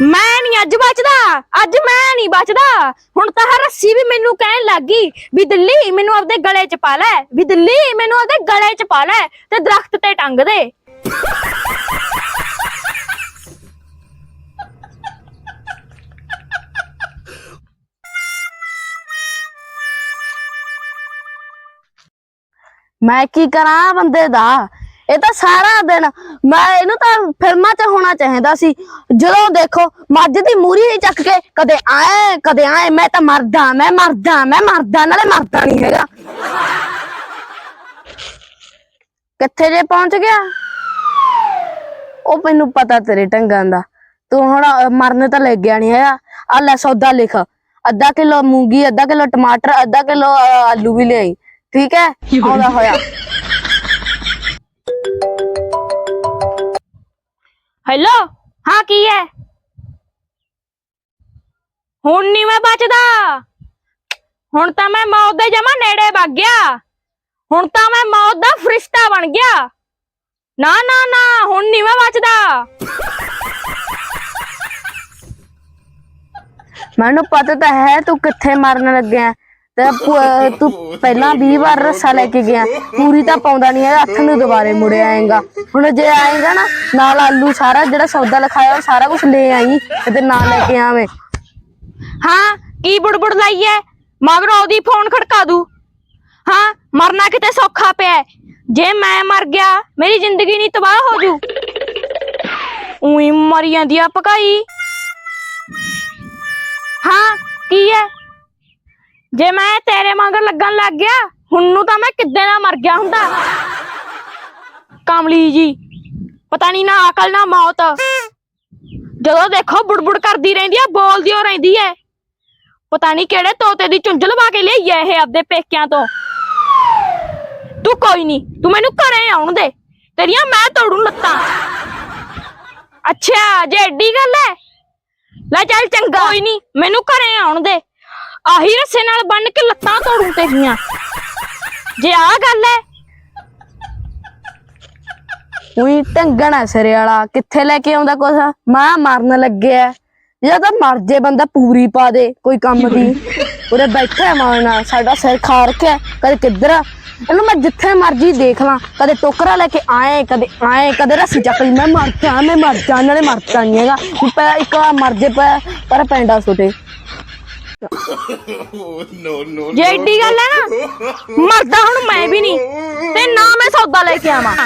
ਮੈਂ ਨਹੀਂ ਅੱਜ ਬਚਦਾ। ਅੱਜ ਮੈਂ ਨਹੀਂ ਬਚਦਾ। ਹੁਣ ਤਾਂ ਹਰ ਰੱਸੀ ਵੀ ਮੈਨੂੰ ਕਹਿਣ ਲੱਗੀ ਵੀ ਦਿੱਲੀ ਮੈਨੂੰ ਆਪਦੇ ਗਲੇ 'ਚ ਪਾ ਲੈ। ਵੀ ਦਿੱਲੀ ਮੈਨੂੰ ਆਪਦੇ ਗਲੇ 'ਚ ਪਾ ਲੈ ਤੇ ਦਰਖਤ ਤੇ ਟੰਗ ਦੇ। ਮੈਂ ਕੀ ਕਰਾਂ ਬੰਦੇ ਦਾ? ਇਹ ਤਾਂ ਸਾਰਾ ਦਿਨ ਮੈਂ ਇਹਨੂੰ ਤਾਂ ਫਿਲਮਾਂ 'ਚ ਹੋਣਾ ਚਾਹੀਦਾ ਸੀ। ਜਦੋਂ ਦੇਖੋ ਮੱਝ ਦੀ ਮੂਰੀ ਚੱਕ ਕੇ ਕਦੇ ਆਏ ਕਦੇ ਆਏ ਮੈਂ ਤਾਂ ਮਰਦਾ ਮੈਂ ਮਰਦਾ ਮੈਂ ਮਰਦਾ ਨਾਲੇ ਮਰਦਾ ਨਹੀਂ ਹੈਗਾ। ਕਿੱਥੇ ਜੇ ਪਹੁੰਚ ਗਿਆ? ਉਹ ਮੈਨੂੰ ਪਤਾ ਤੇਰੇ ਢੰਗਾਂ ਦਾ। ਤੂੰ ਹੁਣ ਮਰਨ ਤਾਂ ਲੱਗ ਗਿਆ ਨਹੀਂ ਹੈਗਾ। ਆ ਲੈ ਸੌਦਾ ਲਿਖ। ਅੱਧਾ ਕਿਲੋ ਮੂੰਗੀ ਅੱਧਾ ਕਿਲੋ ਟਮਾਟਰ ਅੱਧਾ ਕਿਲੋ ਆਲੂ ਵੀ ਲਿਆਈ। ਠੀਕ ਹੈ? ਆਉਂਦਾ ਹੋਇਆ। ਹੈਲੋ? ਹਾਂ ਕੀ ਹੈ ਹੁਣ ਨਹੀਂ ਮੈਂ ਬਚਦਾ। ਹੁਣ ਤਾਂ ਮੈਂ ਮੌਤ ਦੇ ਜਮਾ ਨੇੜੇ ਵਗ ਗਿਆ। ਹੁਣ ਤਾਂ ਮੈਂ ਮੌਤ ਦਾ ਫਰਿਸ਼ਤਾ ਬਣ ਗਿਆ। ਨਾ ਨਾ ਨਾ ਹੁਣ ਨਹੀਂ ਮੈਂ ਬਚਦਾ। ਮੈਨੂੰ ਪਤਾ ਤਾਂ ਹੈ ਤੂੰ ਕਿੱਥੇ ਮਰਨ ਲੱਗਿਆ। ਤੇ ਪ- ਤੂੰ ਪਹਿਲਾਂ 20 ਵਾਰ ਰੱਸਾ ਲੈ ਕੇ ਗਿਆ। ਪੂਰੀ ਤਾਂ ਪਾਉਂਦਾ ਨਹੀਂ ਹੈ ਹੱਥ ਨੂੰ ਦੁਬਾਰੇ ਮੁੜ ਆਏਗਾ। ਹੁਣ ਜੇ ਆਏਗਾ ਨਾ, ਨਾਲ ਆਲੂ ਸਾਰਾ ਜਿਹੜਾ ਸੌਦਾ ਲਿਖਾਇਆ ਉਹ ਸਾਰਾ ਕੁਝ ਲੈ ਆਈ ਤੇ ਨਾਲ ਲੈ ਕੇ ਆਵੇਂ। ਹਾਂ, ਕੀ ਬੁੜਬੁੜ ਲਾਈ ਐ? ਮਗਰੋਂ ਉਹਦੀ ਫੋਨ ਖੜਕਾ ਦੂ। ਹਾਂ, ਮਰਨਾ ਕਿਤੇ ਸੌਖਾ ਪਿਆ ਹੈ। ਜੇ ਮੈਂ ਮਰ ਗਿਆ, ਮੇਰੀ ਜ਼ਿੰਦਗੀ ਨਹੀਂ ਤਬਾਹ ਹੋ ਜੂ। ਉਹੀ ਮਰ ਜਾਂਦੀ ਆ ਪਕਾਈ ਹਾਂ, ਕੀ ਐ? ਜੇ ਮੈਂ ਤੇਰੇ ਮਗਰ ਲੱਗਣ ਲੱਗ ਗਿਆ ਹੁਣ ਨੂੰ ਤਾਂ ਮੈਂ ਕਿੱਦੇ ਨਾ ਮਰ ਗਿਆ ਹੁੰਦਾ? ਕਾਮਲੀ ਜੀ ਪਤਾ ਨਹੀਂ ਨਾ ਅਕਲ ਨਾ ਮੌਤ। ਜਦੋਂ ਦੇਖੋ ਬੁੜਬੁੜ ਕਰਦੀ ਰਹਿੰਦੀ ਆ ਬੋਲਦੀ ਹੋ ਰਹਿੰਦੀ ਐ। ਪਤਾ ਨਹੀਂ ਕਿਹੜੇ ਤੋਤੇ ਦੀ ਚੁੰਝ ਲਵਾ ਕੇ ਲਈ ਐ ਇਹ ਆਪਦੇ ਪੇਕਿਆਂ ਤੋਂ। ਤੂੰ ਕੋਈ ਨਹੀਂ ਤੂੰ ਮੈਨੂੰ ਘਰੇ ਆਉਣ ਦੇ। ਤੇਰੀਆਂ ਮੈਂ ਤੋੜੂ ਲੱਤਾਂ। ਅੱਛਾ ਜੇ ਏਡੀ ਗੱਲ ਐ? ਲੈ ਚੱਲ ਚੰਗਾ। ਕੋਈ ਨਹੀਂ ਮੈਨੂੰ ਘਰੇ ਆਉਣ ਦੇ। ਆਹੀ ਰੱਸੇ ਨਾਲ ਬੰਨ ਕੇ ਲੱਤਾਂ ਤੋੜੂ ਤੇਰੀਆਂ ਜੇ ਆ ਗੱਲ ਹੈ ਉਹੀ ਢੰਗਣਾ ਸਿਰੇ ਵਾਲਾ। ਕਿੱਥੇ ਲੈ ਕੇ ਆਉਂਦਾ ਕੁਛ? ਮਾਂ ਮਰਨ ਲੱਗਿਆ ਜਾਂ ਤਾਂ ਮਰ ਜੇ ਬੰਦਾ ਪੂਰੀ ਪਾ ਦੇ ਕੋਈ ਕੰਮ ਦੀ। ਉਰੇ ਬੈਠਾ ਮਾਰਨਾ ਸਾਡਾ ਸਿਰ ਖਾ ਰੱਖਿਆ। ਕਦੇ ਕਿੱਧਰ? ਇਹਨੂੰ ਮੈਂ ਜਿੱਥੇ ਮਰਜ਼ੀ ਦੇਖ ਲਾਂ। ਕਦੇ ਟੋਕਰਾ ਲੈ ਕੇ ਆਏ, ਕਦੇ ਆਏ, ਕਦੇ ਰੱਸੀ ਚੱਕ ਲਈ। ਮੈਂ ਮਰ ਜਾ, ਮੈਂ ਮਰ ਜਾ, ਨਾਲੇ ਮਰਦਾ ਨਹੀਂ ਹੈਗਾ। ਵੀ ਪੈ, ਇੱਕ ਵਾਰ ਮਰ ਜੇ ਪੈ, ਪਰ ਪੈਂਡਾ ਸੁਟੇ। ਜੇ ਏਡੀ ਗੱਲ ਐ ਨਾ ਮਰਦਾ ਹੁਣ ਮੈਂ ਵੀ ਨਹੀਂ। ਤੇ ਨਾ ਮੈਂ ਸੌਦਾ ਲੈ ਕੇ ਆਵਾਂ।